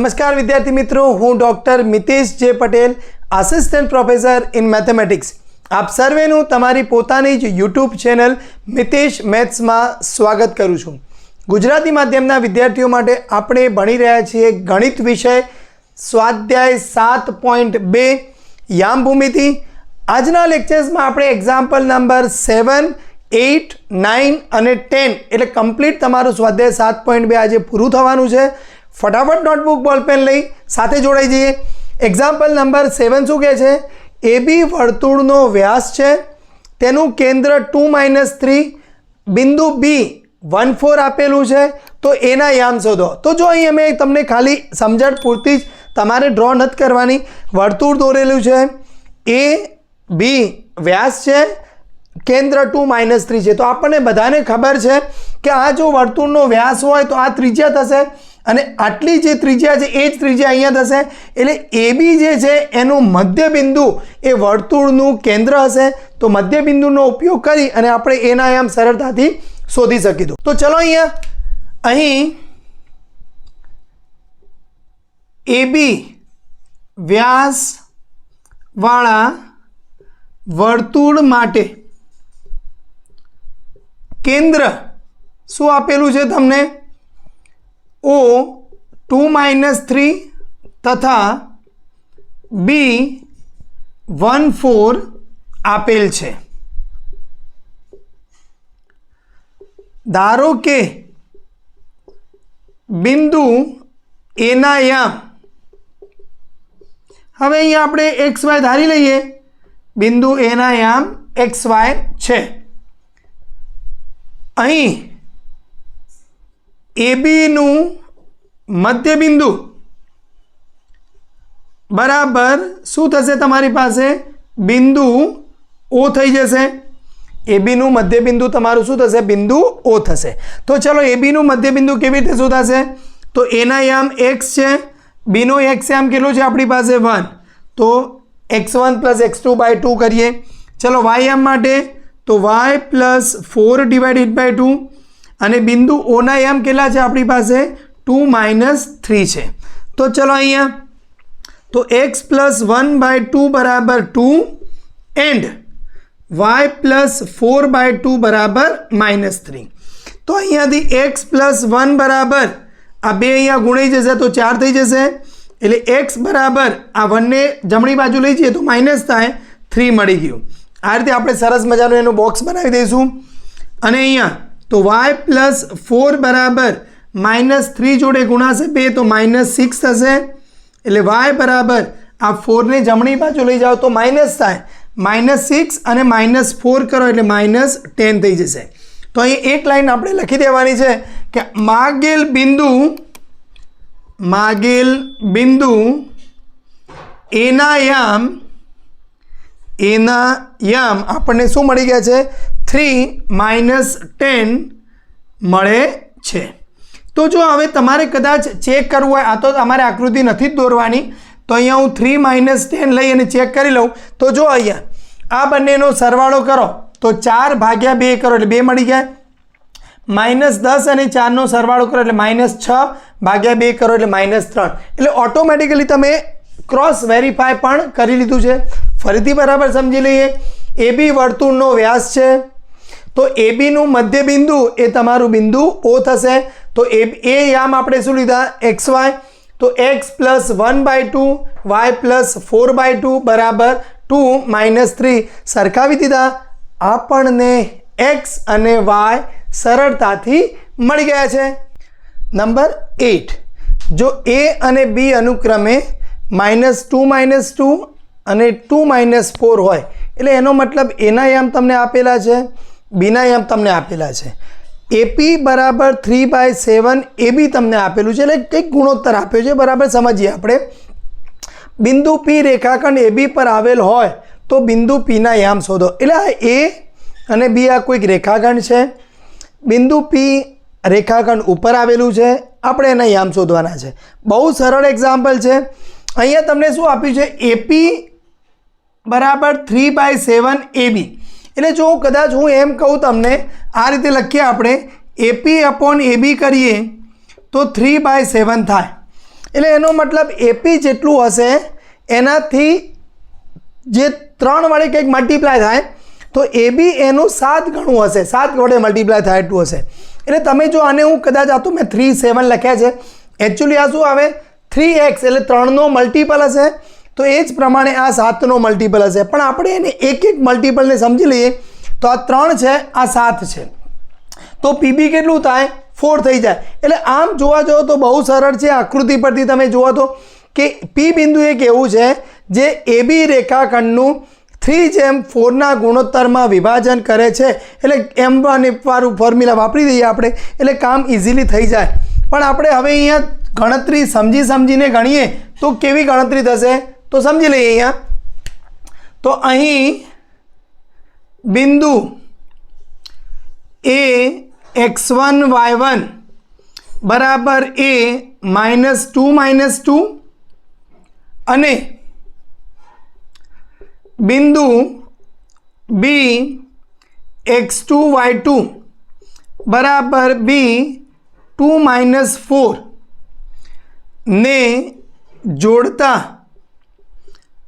નમસ્કાર વિદ્યાર્થી મિત્રો, હું doctor Mitesh J Patel assistant professor in mathematics આપ સર્વેનું તમારી પોતાની જ યુટ્યુબ ચેનલ મિતેશ મેથ્સમાં સ્વાગત કરું છું. ગુજરાતી માધ્યમના વિદ્યાર્થીઓ માટે આપણે ભણી રહ્યા છીએ ગણિત વિષય, સ્વાધ્યાય સાત પોઈન્ટ બે યામ ભૂમિતિ આજના લેક્ચર્સમાં આપણે example number seven eight nine અને ટેન એટલે કમ્પ્લીટ તમારું સ્વાધ્યાય સાત પોઈન્ટ બે આજે પૂરું થવાનું છે. ફટાફટ નોટબુક બોલપેન લઈ સાથે જોડાઈ જઈએ. એક્ઝામ્પલ નંબર સેવન શું કહે છે? એ બી વર્તુળનો વ્યાસ છે. તેનું કેન્દ્ર ટુ માઇનસ થ્રી બિંદુ બી વન ફોર આપેલું છે. તો એના યામ શોધો. તો જો અહીં અમે તમને ખાલી સમજણ પૂરતી જ તમારે ડ્રો નથી કરવાની, વર્તુળ દોરેલું છે. એ બી વ્યાસ છે. કેન્દ્ર ટુ માઇનસ થ્રી છે. તો આપણને બધાને ખબર છે કે આ જો વર્તુળનો વ્યાસ હોય તો આ ત્રિજ્યા થશે. અને આટલી જે ત્રિજ્યા છે, એ જ ત્રિજ્યા અહીંયા થશે. એટલે એ બી જે છે, એનું મધ્યબિંદુ એ વર્તુળનું કેન્દ્ર હશે. તો મધ્યબિંદુનો ઉપયોગ કરી અને આપણે એના આમ સરળતાથી શોધી શકીશું તો ચલો અહીંયા, અહીં એ બી વ્યાસવાળા વર્તુળ માટે કેન્દ્ર શું આપેલું છે તમને? ઓ ટુ માઇનસ થ્રી તથા બી વન ફોર આપેલ છે. ધારો કે બિંદુ એના યામ હવે અહીંયા આપણે એક્સ વાય ધારી લઈએ. બિંદુ એના યામ એક્સ વાય છે. અહીં એ બીનું મધ્યબિંદુ બરાબર શું થશે તમારી પાસે? બિંદુ ઓ થઈ જશે. એબીનું બીનું મધ્યબિંદુ તમારું શું થશે? બિંદુ ઓ થશે. તો ચલો એબીનું મધ્યબિંદુ કેવી રીતે શું થશે? તો એના યામ એક્સ છે. બીનો એક્સ યામ કેટલું છે આપણી પાસે? વન તો x one plus x two by two કરીએ. ચલો વાય યામ માટે તો y plus four divided by two અને બિંદુ ઓના એમ કેટલા છે આપણી પાસે? ટુ માઇનસ થ્રી છે. તો ચલો અહીંયા. તો x plus one by two બરાબર two and y plus four by two બરાબર માઇનસ થ્રી. તો અહીંયાથી એક્સ પ્લસ વન બરાબર આ બે અહીંયા ગુણાઈ જશે તો ચાર થઈ જશે. એટલે એક્સ બરાબર આ વનને જમણી બાજુ લઈ જઈએ તો માઇનસ થાય, થ્રી મળી ગયું. આ રીતે આપણે સરસ મજાનું એનું બોક્સ બનાવી દઈશું. અને અહીંયા તો વાય પ્લસ ફોર બરાબર માઇનસ થ્રી જોડે ગુણાશે બે, તો માઇનસ સિક્સ થશે. એટલે વાય બરાબર આ ફોરને જમણી બાજુ લઈ જાઓ તો માઇનસ થાય. માઇનસ સિક્સ અને માઇનસ ફોર કરો એટલે માઇનસ ટેન થઈ જશે. તો અહીં એક લાઈન આપણે લખી દેવાની છે કે માગેલ બિંદુ માગેલ બિંદુ એના યામ એના યામ આપણને શું મળી ગયા છે? થ્રી માઇનસ ટેન મળે છે. તો જો હવે તમારે કદાચ ચેક કરવું હોય, આ તો તમારે આકૃતિ નથી દોરવાની, તો અહીંયા હું થ્રી માઇનસ ટેન લઈ અને ચેક કરી લઉં. તો જો અહીંયા, આ બંનેનો સરવાળો કરો, તો ચાર ભાગ્યા બે કરો, એટલે બે મળી ગયા માઇનસ દસ અને ચારનો સરવાળો કરો, એટલે માઇનસ છ ભાગ્યા બે કરો, એટલે માઇનસ ત્રણ. એટલે ઓટોમેટિકલી તમે ક્રોસ વેરીફાય પણ કરી લીધું છે. ફરીથી બરાબર સમજી લઈએ. એ બી વર્તુળનો વ્યાસ છે. તો એ બીનું મધ્યબિંદુ એ તમારું બિંદુ ઓ થશે. તો એ એ યામ આપણે શું લીધા? X y. તો x plus one by two, y plus four by two બરાબર ટુ માઇનસ થ્રી. સરખાવી દીધા. આપણને એક્સ અને વાય સરળતાથી મળી ગયા છે. નંબર એટ જો એ અને બી અનુક્રમે માઇનસ ટુ માઇનસ ટુ અને ટુ માઇનસ ફોર હોય, એટલે એનો મતલબ એના યામ તમને આપેલા છે. બીના યામ તમને આપેલા છે. એપી બરાબર થ્રી બાય સેવન એ બી તમને આપેલું છે. એટલે કંઈક ગુણોત્તર આપ્યો છે. બરાબર સમજીએ આપણે. બિંદુ પી રેખાખંડ એ બી પર આવેલ હોય તો બિંદુ પીના યામ શોધો. એટલે આ એ અને બી આ કોઈક રેખાખંડ છે. બિંદુ પી રેખાખંડ ઉપર આવેલું છે. આપણે એના યામ શોધવાના છે. બહુ સરળ એક્ઝામ્પલ છે. અહીંયા તમને શું આપ્યું છે? એપી બરાબર થ્રી બાય સેવન એ બી એટલે જો કદાચ હું એમ કહું તમને, આ રીતે લખીએ આપણે એપી અપોન એબી કરીએ, તો થ્રી બાય સેવન થાય. એટલે એનો મતલબ એપી જેટલું હશે, એનાથી જે ત્રણ વડે કંઈક મલ્ટીપ્લાય થાય, તો એ બી એનું સાત ગણું હશે. સાત વડે મલ્ટીપ્લાય થાય એટલું હશે. એટલે તમે જો આને હું કદાચ, આ મેં થ્રી સેવન લખ્યા છે. એકચ્યુઅલી આ શું આવે? થ્રી એક્સ એટલે ત્રણનો મલ્ટીપલ હશે. તો એ જ પ્રમાણે આ સાતનો મલ્ટીપલ હશે. પણ આપણે એને એક એક મલ્ટીપલને સમજી લઈએ તો આ ત્રણ છે, આ સાત છે. તો પીબી કેટલું થાય? ફોર થઈ જાય. એટલે આમ જોવા જાઓ તો બહુ સરળ છે. આકૃતિ પરથી તમે જુઓ તો કે પી બિંદુ એક એવું છે જે એબી રેખાખંડનું થ્રી જેમ ફોરના ગુણોત્તરમાં વિભાજન કરે છે. એટલે એમ વન વાળું ફોર્મ્યુલા વાપરી દઈએ આપણે. એટલે કામ ઇઝીલી થઈ જાય. પણ આપણે હવે અહીંયા ગણતરી સમજી સમજીને ગણીએ તો કેવી ગણતરી થશે? તો સમજી લઈએ અહીંયા તો અહીં બિંદુ A x one y one બરાબર A minus two minus two અને બિંદુ B x two y two બરાબર બી ટુ માઇનસ ફોર ને જોડતા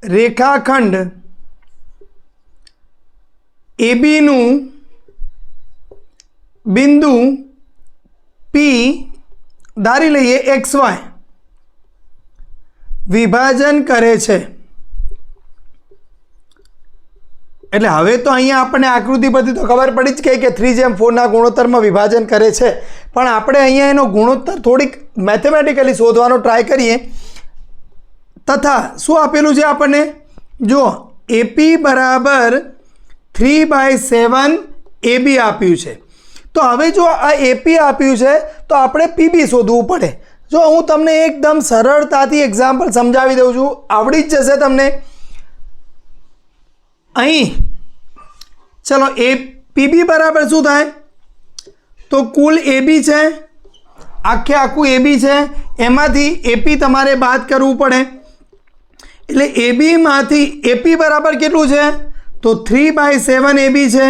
રેખાખંડ એબીનું બિંદુ પી ધારી લઈએ એક્સ વાય વિભાજન કરે છે. એટલે હવે તો અહીંયા આપણને આકૃતિ પરથી તો ખબર પડી જ ગઈ કે થ્રી જેમ ફોરના ગુણોત્તરમાં વિભાજન કરે છે. પણ આપણે અહીંયા એનો ગુણોત્તર થોડીક મેથેમેટિકલી શોધવાનો ટ્રાય કરીએ. તથા શું આપેલું છે આપણને? જો એપી બરાબર થ્રી બાય સેવન એબી આપ્યું છે. તો હવે જો આ એપી આપ્યું છે, તો આપણે પીબી શોધવું પડે. જો હું તમને એકદમ સરળતાથી એક્ઝામ્પલ સમજાવી દઉં છું. આવડી જ જશે તમને. અહીં, ચલો એ પીબી બરાબર શું થાય? તો કુલ એબી છે. આખે આખું એબી છે. એમાંથી એપી તમારે બાદ કરવું પડે. એટલે એબીમાંથી એપી બરાબર કેટલું છે? તો થ્રી બાય સેવન એબી છે.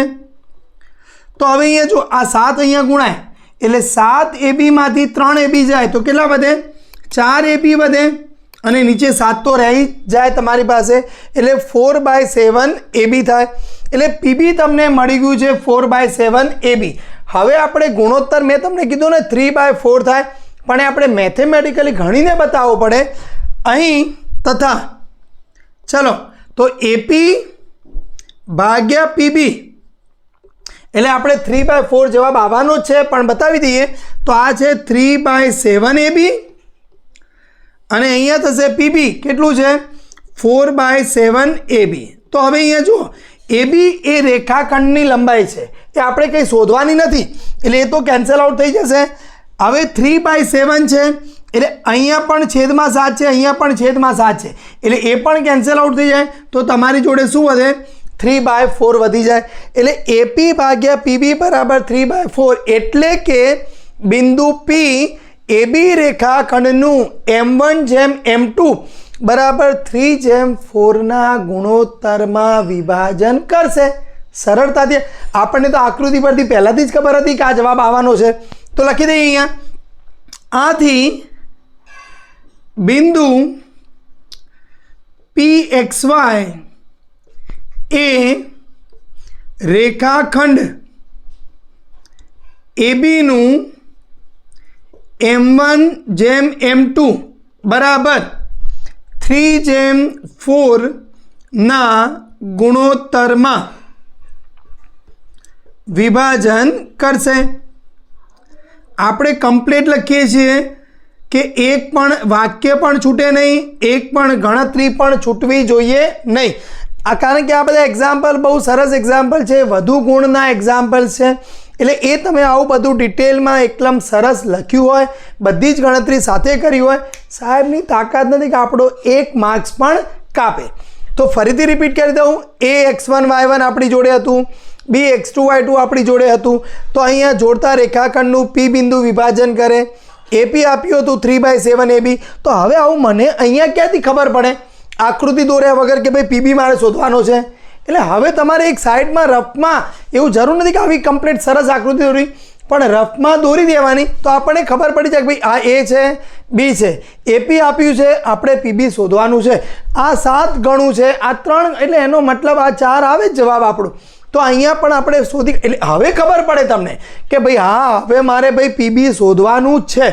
તો હવે અહીંયા જો આ સાત અહીંયા ગુણાય, એટલે સાત એબીમાંથી ત્રણ એબી જાય તો કેટલા વધે? ચાર એબી વધે. અને નીચે સાત તો રહી જાય તમારી પાસે, એટલે ફોર બાય સેવન એબી થાય. એટલે પીબી તમને મળી ગયું છે ફોર બાય સેવન એબી હવે આપણે ગુણોત્તર મેં તમને કીધું ને થ્રી બાય ફોર થાય. પણ આપણે મેથેમેટિકલી ગણીને બતાવવો પડે. અહીં તથા ચલો, તો એપી ભાગ્યા પીબી એટલે આપણે થ્રી બાય ફોર જવાબ આવવાનો છે, પણ બતાવી દઈએ. તો આ છે થ્રી બાય સેવન એબી અને અહીંયા થશે પીબી કેટલું છે? ફોર બાય સેવન એબી તો હવે અહીંયા જુઓ એબી એ રેખાખંડની લંબાઈ છે. એ આપણે કંઈ શોધવાની નથી. એટલે એ તો કેન્સલ આઉટ થઈ જશે. હવે થ્રી બાય સેવન છે. એટલે અહીંયા પણ છેદમાં સાત છે, અહીંયા પણ છેદમાં સાત છે. એટલે એ પણ કેન્સલ આઉટ થઈ જાય. તો તમારી જોડે શું વધે? થ્રી બાય ફોર વધી જાય. એટલે એપી ભાગ્યા પીબી બરાબર થ્રી બાય ફોર એટલે કે બિંદુ પી એબી રેખાખંડનું એમ વન જેમ એમ ટુ બરાબર થ્રી જેમ ફોરના ગુણોત્તરમાં વિભાજન કરશે. સરળતાથી. આપણને તો આકૃતિ પરથી પહેલાંથી જ ખબર હતી કે આ જવાબ આવવાનો છે. તો લખી દઈએ અહીંયા. આથી બિંદુ પી એક્સ વાય એ રેખાખંડ એબીનું એમ વન જેમ એમ ટુ બરાબર. થ્રી જેમ ફોરના ગુણોત્તરમાં વિભાજન કરશે. આપણે કમ્પ્લીટ લખીએ છીએ. કે એક પણ વાક્ય પણ છૂટે નહીં, એક પણ ગણતરી પણ છૂટવી જોઈએ નહીં. આ કારણ કે આ બધા એક્ઝામ્પલ બહુ સરસ એક્ઝામ્પલ છે, વધુ ગુણના એક્ઝામ્પલ છે. એટલે એ તમે આવું બધું ડિટેલમાં એકદમ સરસ લખ્યું હોય, બધી જ ગણતરી સાથે કરી હોય, સાહેબની તાકાત નથી કે આપણો એક માર્ક્સ પણ કાપે. તો ફરીથી રિપીટ કરી દઉં, A x one y one આપણી જોડે હતું, B x two y two આપણી જોડે હતું. તો અહીંયા જોડતા રેખાખંડનું પી બિંદુ વિભાજન કરે એપી આપ્યું હતું થ્રી બાય સેવન એબી તો હવે આવું મને અહીંયા ક્યાંથી ખબર પડે? આકૃતિ દોર્યા વગર કે ભાઈ પીબી મારે શોધવાનો છે? એટલે હવે તમારે એક સાઈડમાં રફમાં, એવું જરૂર નથી કે આવી કમ્પ્લીટ સરસ આકૃતિ દોરવી પણ રફમાં દોરી દેવાની, તો આપણને ખબર પડી જાય કે ભાઈ આ એ છે બી છે. એપી આપ્યું છે, આપણે પીબી શોધવાનું છે. આ સાત ગણું છે, આ ત્રણ, એટલે એનો મતલબ આ ચાર આવે જ જવાબ આપણો. તો અહીંયા પણ આપણે શોધી એટલે હવે ખબર પડે તમને કે ભાઈ, હા, હવે મારે ભાઈ પીબી શોધવાનું જ છે.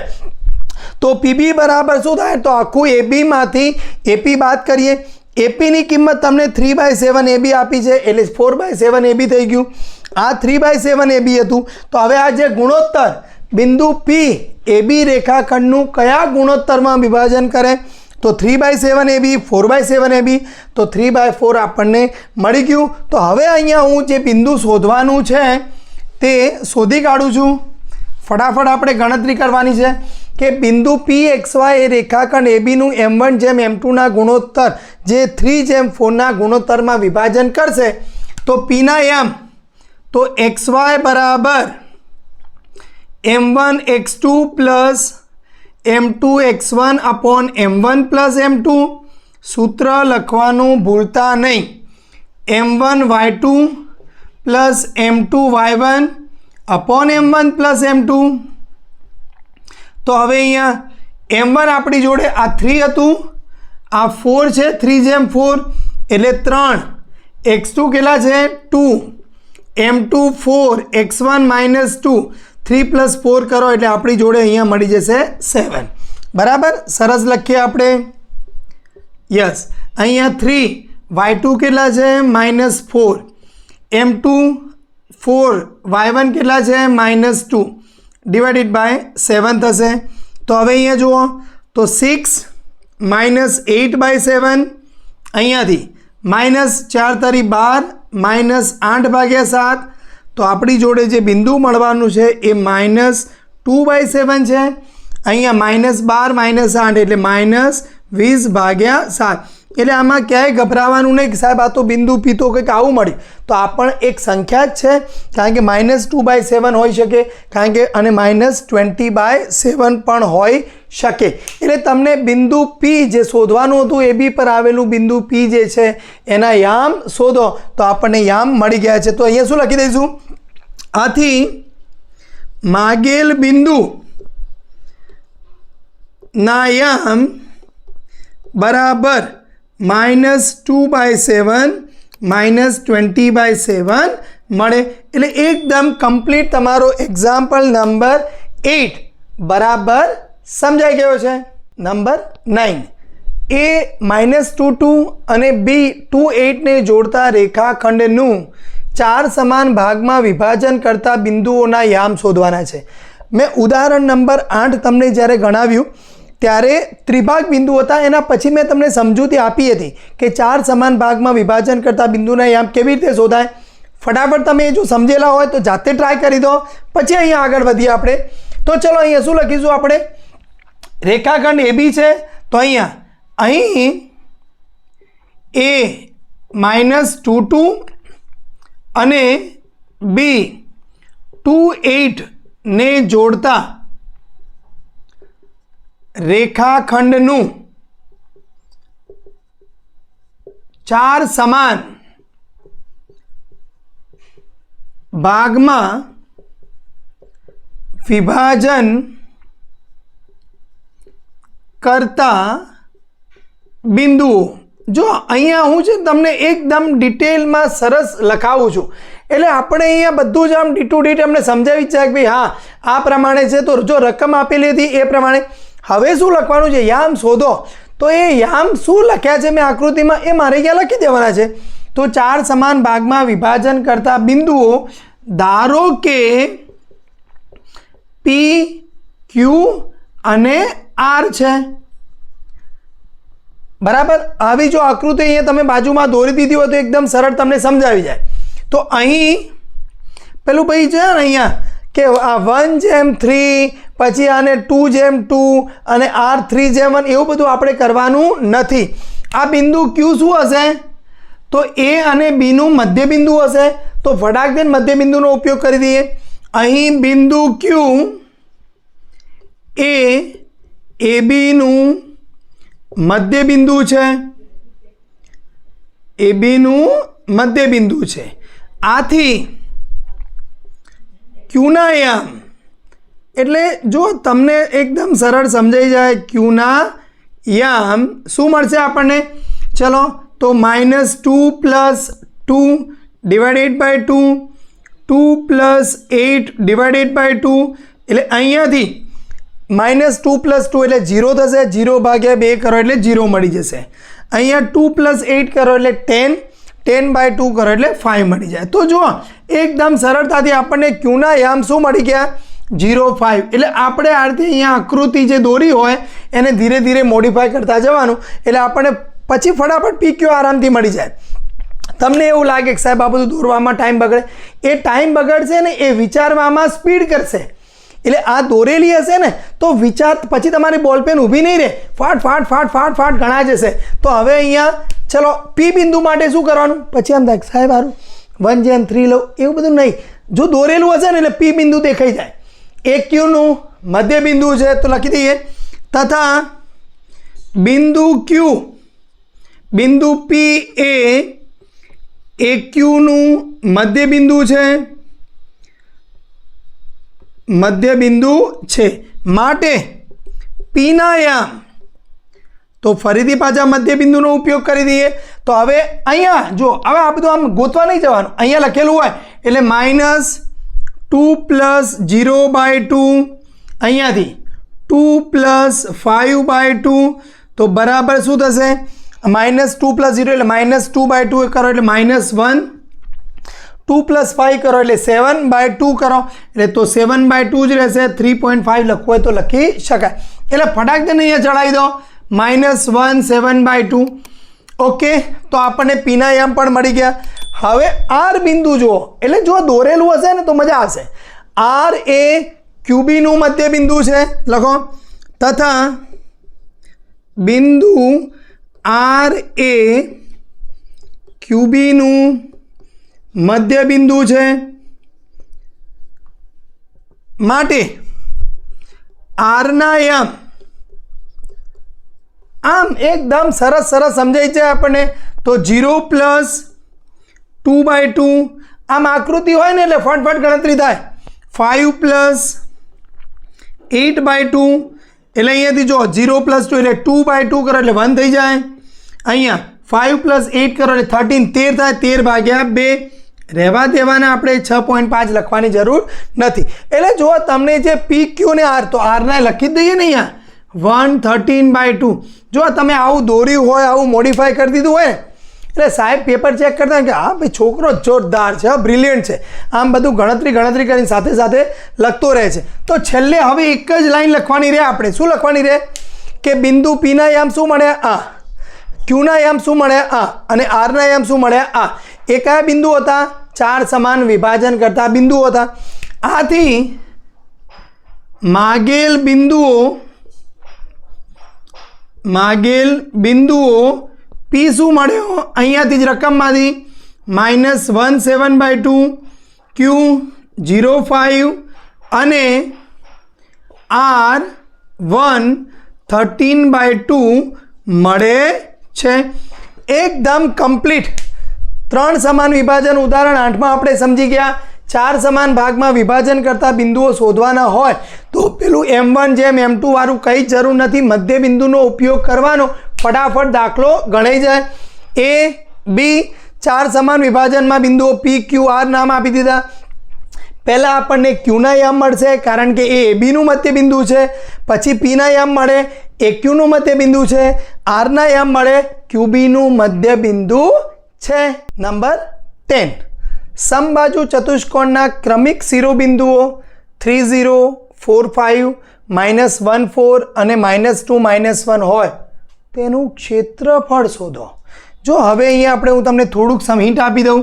તો પીબી બરાબર શું થાય? તો આખું એબીમાંથી એપી બાદ કરીએ. એપીની કિંમત તમને થ્રી બાય સેવન એબી આપી છે. એટલે ફોર બાય સેવન એબી થઈ ગયું. આ થ્રી બાય સેવન એબી હતું. તો હવે આ જે ગુણોત્તર, બિંદુ પી એબી રેખાખંડનું કયા ગુણોત્તરમાં વિભાજન કરે? તો three by seven AB four by seven AB તો થ્રી બાય ફોર આપણને મળી ગયું. તો હવે અહીંયા હું જે બિંદુ શોધવાનું છે, તે શોધી કાઢું છું. ફટાફટ આપણે ગણતરી કરવાની છે કે બિંદુ પી એક્સ વાય એ રેખાખંડ એબીનું એમ વન જેમ એમ ટુના ગુણોત્તર, જે થ્રી જેમ ફોરના ગુણોત્તરમાં વિભાજન કરશે, તો પીના એમ તો એક્સ વાય બરાબર m one x two plus m two x one upon m one plus m two સૂત્ર લખવાનું ભૂલતા નહીં. M one y two plus m two y one upon m one plus m two તો હવે અહીંયા એમ one આપણી જોડે આ થ્રી હતું. આ ફોર છે થ્રી જેમ ફોર એટલે ત્રણ. એક્સ ટુ કેટલા છે? Two m two four x one minus two three plus four કરો એટલે આપણી જોડે અહીંયા મળી જશે સેવન બરાબર? સરસ લખીએ આપણે. યસ અહીંયા થ્રી વાય ટુ કેટલા છે? Minus four m two four y one કેટલા છે? Minus two divided by seven થશે. તો હવે અહીંયા જુઓ. તો six minus eight by seven અહીંયાથી માઇનસ ચાર તારી બાર માઇનસ આઠ ભાગ્યા સાત. તો આપણી જોડે જે બિંદુ મળવાનું છે એ માઇનસ ટુ બાય સેવન છે. અહીંયા માઇનસ બાર માઇનસ આઠ એટલે માઇનસ વીસ ભાગ્યા સાત. એટલે આમાં ક્યાંય ગભરાવાનું નહીં સાહેબ આ તો બિંદુ પીતો કંઈક આવું મળી. તો આ પણ એક સંખ્યા જ છે, કારણ કે માઇનસ ટુ બાય સેવન હોઈ શકે, કારણ કે અને માઇનસ ટ્વેન્ટી બાય સેવન પણ હોઈ શકે. એટલે તમને બિંદુ પી જે શોધવાનું હતું, એ બી પર આવેલું બિંદુ પી જે છે, એના યામ શોધો. તો આપણને યામ મળી ગયા છે. તો અહીંયા શું લખી દઈશું? આથી માગેલ બિંદુ ના યામ બરાબર minus two by seven, minus twenty by seven મળે. એટલે એકદમ કમ્પ્લીટ તમારો એક્ઝામ્પલ નંબર એટ બરાબર સમજાઈ ગયો છે. Number nine A minus two two અને બી ટુ એટને જોડતા રેખાખંડનું ચાર સમાન ભાગમાં વિભાજન કરતા બિંદુઓના યામ શોધવાના છે. મેં ઉદાહરણ નંબર આઠ તમને જ્યારે ગણાવ્યું ત્યારે ત્રિભાગ બિંદુ હતા. એના પછી મેં તમને સમજૂતી આપી હતી કે ચાર સમાન ભાગમાં વિભાજન કરતા બિંદુના યામ કેવી રીતે શોધાય. ફટાફટ તમે જો સમજેલા હોય તો જાતે ટ્રાય કરી દો. પછી અહીંયા આગળ વધીએ આપણે. તો ચલો અહીંયા શું લખીશું આપણે? રેખાખંડ એ બી છે. તો અહીંયા, અહીં એ માઇનસ ટુ ટુ અને બી ટુ એઇટને જોડતા રેખાખંડનું ચાર સમાન ભાગમાં વિભાજન કરતા બિંદુઓ. જો અહીંયા હું છે તમને એકદમ ડિટેલમાં સરસ લખાવું છું. એટલે આપણે અહીંયા બધું જ આમ ડી ટુ ડીટ એમને સમજાવી જ છે કે ભાઈ હા, આ પ્રમાણે છે. તો જો રકમ આપેલી હતી એ પ્રમાણે. હવે શું લખવાનું છે? યામ શોધો. તો એ યામ શું લખ્યા છે મેં આકૃતિમાં? એ મારે ક્યાં લખી દેવાના છે. તો ચાર સમાન ભાગમાં વિભાજન કરતા બિંદુઓ ધારો કે પી ક્યુ અને આર છે. બરાબર? આવી જો આકૃતિ અહીંયા તમે બાજુમાં દોરી દીધી હોય તો એકદમ સરળ તમને સમજાવી જાય. તો અહીં, પેલું ભાઈ છે ને અહીંયા, કે આ વન જેમ થ્રી પછી આને ટુ જેમ ટુ અને આર થ્રી જેમ વન એવું બધું આપણે કરવાનું નથી. આ બિંદુ ક્યુ શું હશે? તો એ અને બીનું મધ્ય બિંદુ હશે. તો ફટાક દેન મધ્ય બિંદુનો ઉપયોગ કરી દઈએ. અહીં બિંદુ ક્યુ એ એ બીનું મધ્ય બિંદુ છે. એ બીનું મધ્ય બિંદુ છે. આથી ક્યુના યામ એટલે જો તમને એકદમ સરળ સમજાઈ જાય ક્યુના યામ, શું મળશે આપણને? ચલો, તો minus two plus two divided by two two plus eight divided by two, એટલે અહીંયાથી માઇનસ ટુ પ્લસ ટુ એટલે જીરો થશે જીરો ભાગ્યા બે કરો એટલે જીરો મળી જશે. અહીંયા ટુ પ્લસ એટ કરો એટલે ટેન ટેન બાય ટુ કરો એટલે ફાઇવ મળી જાય. તો જુઓ, એકદમ સરળતાથી આપણને ક્યુના યામ શું મળી ગયા? જીરો ફાઇવ એટલે આપણે આ અહીંયા આકૃતિ જે દોરી હોય, એને ધીરે ધીરે મોડિફાય કરતા જવાનું. એટલે આપણને પછી ફટાફટ પી ક્યુ આરામથી મળી જાય. તમને એવું લાગે કે સાહેબ આ બધું દોરવામાં ટાઈમ બગડે. એ ટાઈમ બગડશે ને એ વિચારવામાં સ્પીડ કરશે. એટલે આ દોરેલી હશે ને, તો વિચાર પછી તમારી બોલપેન ઊભી નહીં રહે. ફાટ ફાટ ફાટ ફાટ ફાટ ગણા જશે. તો હવે અહીંયા, ચલો, પી બિંદુ માટે શું કરવાનું? પછી આમ થાય સાહેબ સારું વન જેમ થ્રી લઉં. એવું બધું નહીં. જો દોરેલું હશે ને, એટલે પી બિંદુ દેખાઈ જાય. એક ક્યુનું મધ્ય બિંદુ છે, તો લખી દઈએ. તથા બિંદુ ક્યુ, બિંદુ પી એ ક્યુનું મધ્ય બિંદુ છે, મધ્ય બિંદુ છે. માટે પીના યામ, તો ફરીથી પાછા મધ્ય બિંદુનો ઉપયોગ કરી દઈએ. તો હવે અહીંયા, જો, હવે આ બધું આમ ગોતવા નહીં જવાનું. અહીંયા લખેલું હોય, એટલે minus two plus zero by two. અહીંયાથી two plus five by two. તો બરાબર શું થશે? માઇનસ ટુ પ્લસ ઝીરો એટલે માઇનસ ટુ બાય ટુ કરો એટલે minus one. Two plus five કરો એટલે સેવન બાય ટુ કરો. એટલે તો સેવન બાય ટુ જ રહેશે. થ્રી પોઈન્ટ ફાઇવ લખવું હોય તો લખી શકાય. એટલે ફટાક દઈને અહીંયા ચડાવી દો. Minus one, seven by two. Okay? તો આપણને પીના એમ પણ મળી ગયા. હવે આર બિંદુ જુઓ. એટલે જો દોરેલું હશે ને તો મજા આવશે. આર એ ક્યુબીનું મધ્ય બિંદુ છે. લખો. તથા બિંદુ આર એ ક્યુબીનું મધ્ય બિંદુ છે. માટે આરના યામ આમ એકદમ સરસ સરસ સમજાય છે આપણને. તો zero plus two by two આમ આકૃતિ હોય ને એટલે ફટફટ ગણતરી થાય. Five plus eight by two એટલે અહીંયાથી જો જીરો પ્લસ ટુ એટલે ટુ બાય ટુ કરો એટલે વન થઈ જાય. અહીંયા ફાઇવ પ્લસ એટ કરો એટલે થર્ટીન તેર થાય, તેર ભાગ્યા બે. રહેવા દેવાના આપણે છ પોઈન્ટ પાંચ લખવાની જરૂર નથી. એટલે જો તમને જે પી ક્યુ ને આર તો આરને લખી દઈએ ને અહીંયા. વન થર્ટીન બાય ટુ જો તમે આવું દોર્યું હોય, આવું મોડિફાય કરી દીધું હોય એટલે સાહેબ પેપર ચેક કરતા કે, હા ભાઈ, છોકરો જોરદાર છે બ્રિલિયન્ટ છે. આમ બધું ગણતરી ગણતરી કરીને સાથે સાથે લખતો રહે છે. તો છેલ્લે હવે એક જ લાઈન લખવાની રહે આપણે. શું લખવાની રહે? કે બિંદુ પીના યામ શું મળે? આ. ક્યુના યામ શું મળે? આ. અને આરના યામ શું મળે? આ. એ કયા બિંદુ હતા. ચાર સમાન વિભાજન કરતા બિંદુઓ હતા. આથી માગેલ બિંદુઓ માગેલ બિંદુઓ પી શું મળ્યો? અહીંયાથી જ રકમમાંથી. Minus one seven by two Q zero five અને R one thirteen by two મળે છે. એકદમ કમ્પ્લીટ ત્રણ સમાન વિભાજન ઉદાહરણ આઠમાં આપણે સમજી ગયા. ચાર સમાન ભાગમાં વિભાજન કરતા બિંદુઓ શોધવાના હોય તો પેલું એમ વન જેમ એમ ટુ વાળું કંઈ જરૂર નથી. મધ્ય બિંદુનો ઉપયોગ કરવાનો. ફટાફટ દાખલો ગણાઈ જાય. એ બી ચાર સમાન વિભાજનમાં બિંદુઓ પી ક્યુ આર નામ આપી દીધા. પહેલાં આપણને ક્યુના યામ મળશે કારણ કે એ બીનું મધ્ય બિંદુ છે. પછી પીના યામ મળે, એ ક્યુનું મધ્ય બિંદુ છે. આરના યામ મળે ક્યુબીનું મધ્ય બિંદુ છે. નંબર ટેન સમબાજુ ચતુષ્કોણના ક્રમિક શિરોબિંદુઓ three zero four five minus one four અને માઇનસ ટુ માઇનસ વન હોય. તેનું ક્ષેત્રફળ શોધો. જો હવે અહીંયા આપણે હું તમને થોડુંક સમ આપી દઉં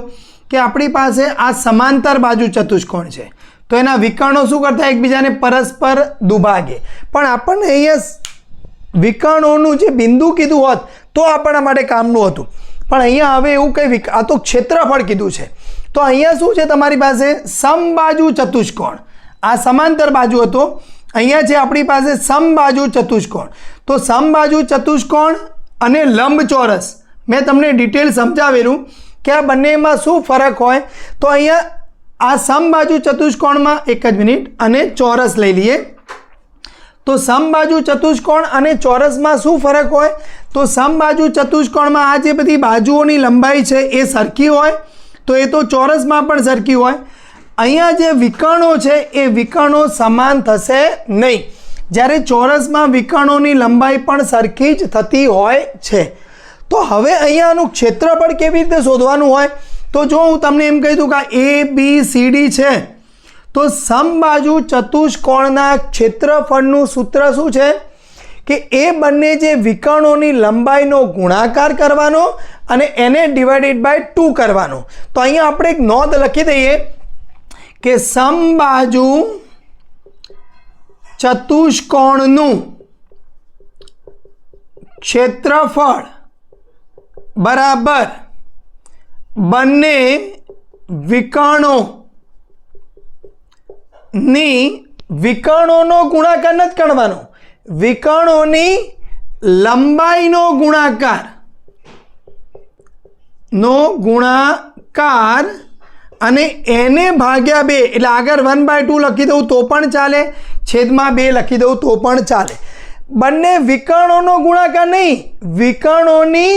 કે આપણી પાસે આ સમાંતર બાજુ ચતુષ્કોણ છે. તો એના વિકર્ણો શું કરતા એકબીજાને પરસ્પર દુભાગે. પણ આપણને અહીંયા વિકર્ણોનું જે બિંદુ કીધું હોત તો આપણા માટે કામનું હતું. પણ અહીંયા હવે એવું કંઈ આ તો ક્ષેત્રફળ કીધું છે. તો અહીંયા શું છે તમારી પાસે સમબાજુ ચતુષ્કોણ. આ સમાંતર બાજુ હતો. અહીંયા છે આપણી પાસે સમબાજુ ચતુષ્કોણ. તો સમબાજુ ચતુષ્કોણ અને લંબચોરસ. મેં તમને ડિટેલ સમજાવેલું કે આ બંનેમાં શું ફરક હોય? તો અહીંયા આ સમબાજુ ચતુષ્કોણમાં એક જ મિનિટ અને ચોરસ લઈ લઈએ. તો સમબાજુ ચતુષ્કોણ અને ચોરસમાં શું ફરક હોય? તો સમબાજુ ચતુષ્કોણમાં આ જે બધી બાજુઓની લંબાઈ છે એ સરખી હોય. તો એ તો ચોરસમાં પણ સરખી હોય. અહીંયા જે વિકર્ણો છે, એ વિકર્ણો સમાન થશે નહીં. જ્યારે ચોરસમાં વિકર્ણોની લંબાઈ પણ સરખી જ થતી હોય છે. તો હવે અહીંયાનું ક્ષેત્રફળ કેવી રીતે શોધવાનું હોય? તો જો હું તમને એમ કહી દઉં કે એ બી સી ડી છે, તો સમબાજુ ચતુષ્કોણના ક્ષેત્રફળનું સૂત્ર શું છે? કે એ બંને જે વિકર્ણોની લંબાઈનો ગુણાકાર કરવાનો અને એને ડિવાઇડેડ બાય ટુ કરવાનો. તો અહીંયા આપણે એક નોંધ લખી દઈએ. કે સમબાજુ ચતુષ્કોણનું ક્ષેત્રફળ બરાબર બંને વિકર્ણો ની વિકર્ણોનો ગુણાકાર નથી કરવાનો. વિકર્ણોની લંબાઈનો ગુણાકાર નો ગુણાકાર અને એને ભાગ્યા બે, એટલે આગળ વન બાય ટુ લખી દઉં તો પણ ચાલે, છેદમાં બે લખી દઉં તો પણ ચાલે. બંને વિકર્ણોનો ગુણાકાર નહીં, વિકર્ણોની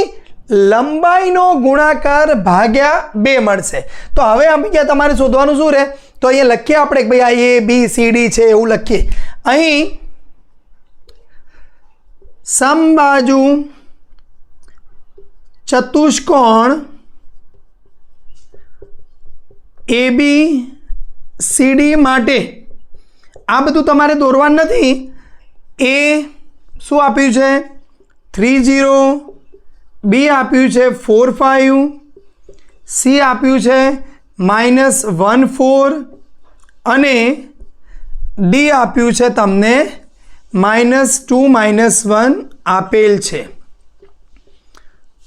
લંબાઈનો ગુણાકાર ભાગ્યા બે મળશે. તો હવે આપણે તમારે શોધવાનું શું રહે? તો અહીંયા લખીએ આપણે ભાઈ આ એ બી સી ડી છે, એવું લખીએ. અહીં સમબાજુ ચતુષ્કોણ એ બી સી ડી માટે. આ બધું તમારે દોરવાનું નથી. એ શું આપ્યું છે? થ્રી ઝીરો બી આપ્યું છે ફોર ફાઇવ સી આપ્યું છે માઇનસ વન ફોર અને ડી આપ્યું છે તમને માઇનસ ટુ માઇનસ વન આપેલ છે.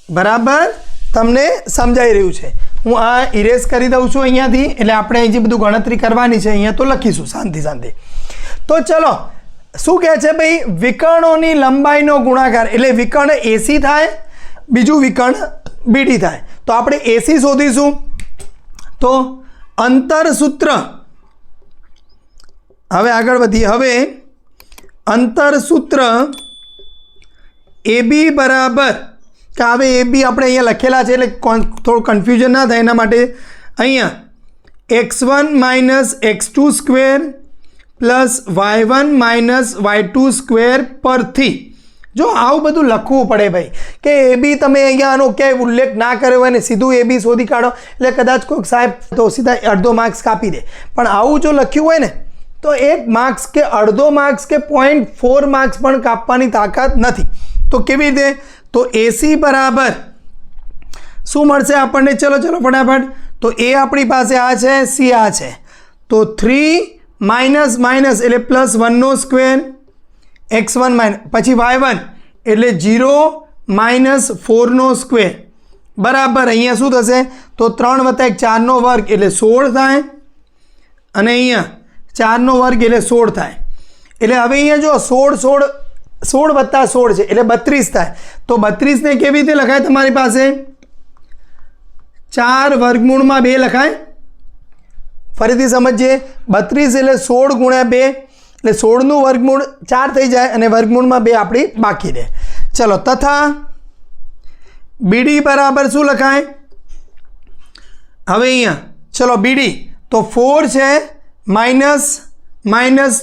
બરાબર? તમને સમજાઈ રહ્યું છે. હું આ ઇરેઝ કરી દઉં છું અહીંયાથી, એટલે આપણે અહીં જે બધું ગણતરી કરવાની છે અહીંયા તો લખીશું શાંતિ શાંતિ. તો ચલો, શું કહે છે ભાઈ? વિકર્ણોની લંબાઈનો ગુણાકાર, એટલે વિકર્ણ એસી થાય, બીજું વિકર્ણ બીડી થાય. તો આપણે એસી શોધીશું. તો અંતર સૂત્ર. હવે આગળ વધીએ. હવે અંતર સૂત્ર એ બી બરાબર કે હવે એ બી આપણે અહીંયા લખેલા છે એટલે થોડું કન્ફ્યુઝન ના થાય એના માટે. અહીંયા x one minus x two square plus y one minus y two square પરથી. જો આવું બધું લખવું પડે ભાઈ, કે એ બી તમે અહીંયા આનો ક્યાંય ઉલ્લેખ ના કર્યો હોય ને સીધું એ બી શોધી કાઢો. એટલે કદાચ કોઈક સાહેબ તો સીધા અડધો માર્ક્સ કાપી દે. પણ આવું જો લખ્યું હોય ને, તો એક માર્ક્સ કે અડધો માર્ક્સ કે પોઈન્ટ ફોર માર્ક્સ પણ કાપવાની તાકાત નથી. તો કેવી રીતે? તો એસી બરાબર. શું મળશે આપણને? ચલો ચલો, ફટાફટ. તો એ આપણી પાસે આ છે સી આ છે. તો થ્રી માઇનસ માઇનસ એટલે પ્લસ વનનો સ્ક્વેર એક્સ વન માઇનસ પછી વાય વન એટલે જીરો માઇનસ ફોરનો સ્ક્વેર બરાબર, અહીંયા શું થશે? તો ત્રણ વત્તા એક ચારનો વર્ગ એટલે સોળ થાય. અને અહીંયા ચારનો વર્ગ એટલે સોળ થાય. એટલે હવે અહીંયા જો સોળ સોળ સોળ વત્તા સોળ છે, એટલે બત્રીસ થાય. તો બત્રીસને કેવી રીતે લખાય તમારી પાસે? ચાર વર્ગમૂળમાં બે લખાય. ફરીથી સમજીએ. બત્રીસ એટલે સોળ ગુણ્યા બે, એટલે સોળનું વર્ગમૂળ ચાર થઈ જાય અને વર્ગમૂળમાં બે આપણી બાકી રહે. ચલો, તથા બીડી બરાબર શું લખાય? હવે અહીંયા. ચલો, બીડી. તો ફોર છે, માઇનસ માઇનસ,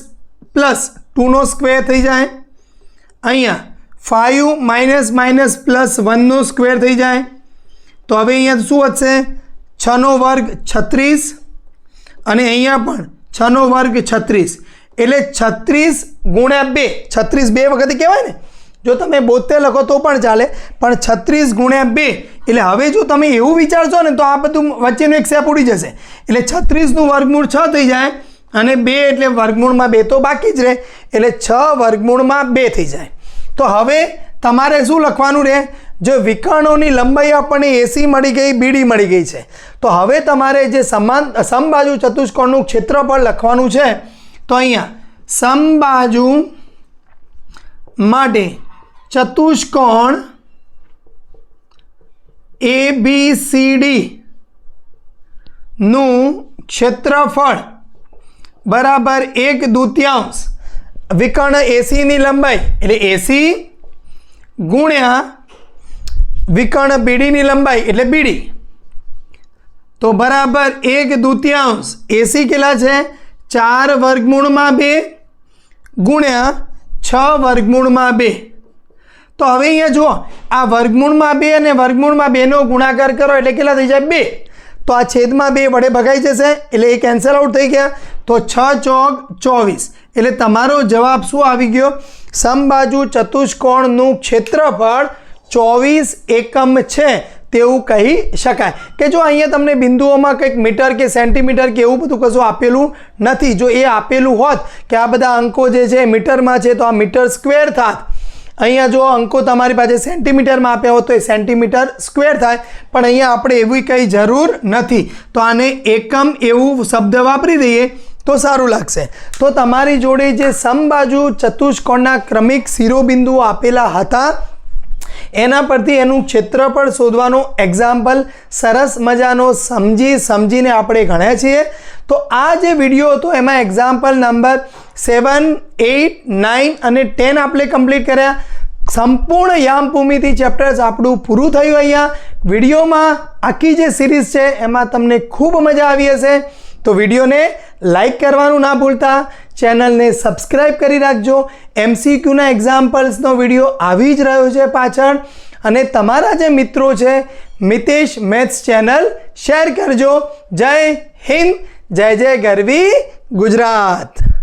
પ્લસ. ટુનો સ્ક્વેર થઈ જાય. અહીંયા ફાઇવ માઇનસ માઇનસ પ્લસ વનનો સ્ક્વેર થઈ જાય. તો હવે અહીંયા શું વધશે? છનો વર્ગ છત્રીસ અને અહીંયા પણ છનો વર્ગ છત્રીસ. એટલે છત્રીસ ગુણ્યા બે, છત્રીસ બે વખતે કહેવાય ને? જો તમે બોતેર લખો તો પણ ચાલે, પણ છત્રીસ ગુણ્યા બે, એટલે હવે જો તમે એવું વિચારશો ને તો આ બધું વચ્ચેનું એક સેપ ઉડી જશે. એટલે છત્રીસનું વર્ગમૂળ છ થઈ જાય અને બે એટલે વર્ગમૂળમાં બે તો બાકી જ રહે. એટલે છ વર્ગમૂળમાં બે થઈ જાય. તો હવે તમારે શું લખવાનું રહે? જો વિકર્ણોની લંબાઈ આપણને એસી મળી ગઈ બીડી મળી ગઈ છે. તો હવે તમારે જે સમાન, સમબાજુ ચતુષ્કોણનું ક્ષેત્રફળ લખવાનું છે, તો અહીંયા સમબાજુ માટે ચતુષ્કોણ એ બી સી ડી નું ક્ષેત્રફળ બરાબર એક દૂતિયાંશ. વિકર્ણ એસીની લંબાઈ, એટલે એસી ગુણ્યા વિકર્ણ બીડીની લંબાઈ, એટલે બીડી તો બરાબર એક દૂતિયાંશ. એસી કેટલા છે? ચાર વર્ગમૂળમાં બે ગુણ્યા છ વર્ગમૂળમાં બે. તો હવે અહીંયા જુઓ, આ વર્ગમૂળમાં બે અને વર્ગમૂળમાં બેનો ગુણાકાર કરો, એટલે કેટલા થઈ જાય? બે. તો આ છેદમાં બે વડે ભગાઈ જશે, એટલે એ કેન્સલ આઉટ થઈ ગયા. તો છ ચોક ચોવીસ. એટલે તમારો જવાબ શું આવી ગયો? સમબાજુ ચતુષ્કોણનું ક્ષેત્રફળ ચોવીસ એકમ છે તેવું કહી શકાય. કે જો અહીંયા તમને બિંદુઓમાં કંઈક મીટર કે સેન્ટીમીટર કે એવું બધું કશું આપેલું નથી, જો એ આપેલું હોત કે આ બધા અંકો જે છે મીટરમાં છે, તો આ મીટર સ્ક્વેર થાત. અહીંયા જો અંકો તમારી પાસે સેન્ટીમીટરમાં આપ્યા હોય તો એ સેન્ટીમીટર સ્ક્વેર થાય. પણ અહીંયા આપણે એવી કંઈ જરૂર નથી. તો આને એકમ એવું શબ્દ વાપરી દઈએ. તો સારું લાગશે. તો તમારી જોડે જે સમબાજુ ચતુષ્કોણના ક્રમિક શિરોબિંદુઓ આપેલા હતા, એના પરથી એનું ક્ષેત્રફળ શોધવાનું એક્ઝામ્પલ સરસ મજાનો સમજી સમજીને આપણે ગણ્યા છીએ. તો આ જે વીડિયો હતો, એમાં example number seven eight nine અને ટેન આપણે કમ્પ્લીટ કર્યા. સંપૂર્ણ યામભૂમિથી ચેપ્ટર્સ આપણું પૂરું થયું અહીંયા. વિડીયોમાં આખી જે સિરીઝ છે, એમાં તમને ખૂબ મજા આવી હશે. તો વિડીયોને લાઈક કરવાનું ના ભૂલતા. ચેનલને સબસ્ક્રાઈબ કરી રાખજો. એમસીક્યુના એક્ઝામ્પલ્સનો વીડિયો આવી જ રહ્યો છે પાછળ. અને તમારા જે મિત્રો છે, મિતેશ મેથ્સ ચેનલ, શેર કરજો. જય હિન્દ, જય જય ગરવી ગુજરાત.